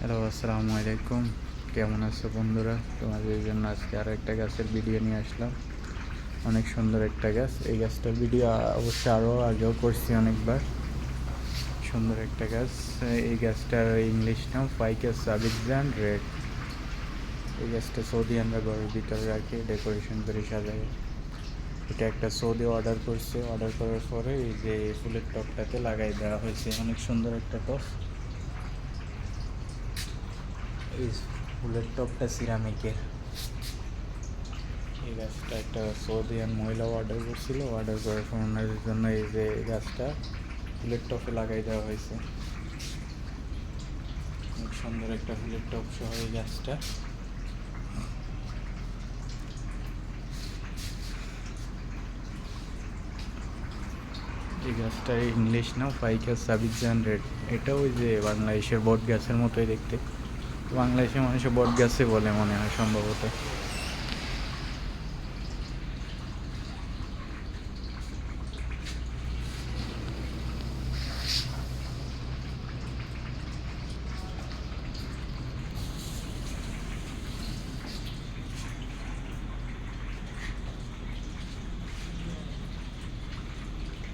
Hello, আসসালামু আলাইকুম। কেমন আছো বন্ধুরা? তোমাদের জন্য আজকে আরও একটা গাছের ভিডিও নিয়ে আসলাম। অনেক সুন্দর একটা গাছ। এই গাছটার ভিডিও অবশ্যই আরও আগেও করছি অনেকবার। সুন্দর একটা গাছ। এই গাছটার ইংলিশ নাম ফাইকাস সাবিকজান রেড এই গাছটা সৌদি আমরা ঘরের ভিতরে রাখি ডেকোরেশন করে সাজাই। এটা একটা সৌদি অর্ডার করছে। অর্ডার করার পরে এই যে ফুলের টপটাতে লাগাই দেওয়া হয়েছে। অনেক সুন্দর একটা টপ। এই ফুলের টপটা সিরামিকের এই গাছটা একটা সৌদিয়ান মহিলা অর্ডার করছিল অর্ডার পর ওনাদের জন্য এই যে এই গাছটা ফুলের টপে লাগাই দেওয়া হয়েছে। খুব সুন্দর একটা ফুলের টপ সহ এই গাছটা। এই গাছটা ইংলিশ নাম ফাইকাস সাবিজান রেড এটা ওই যে বাংলাদেশের বট গাছের মতোই দেখতে। বাংলাদেশের মানুষের বট গাছে বলে মনে হয় সম্ভবত।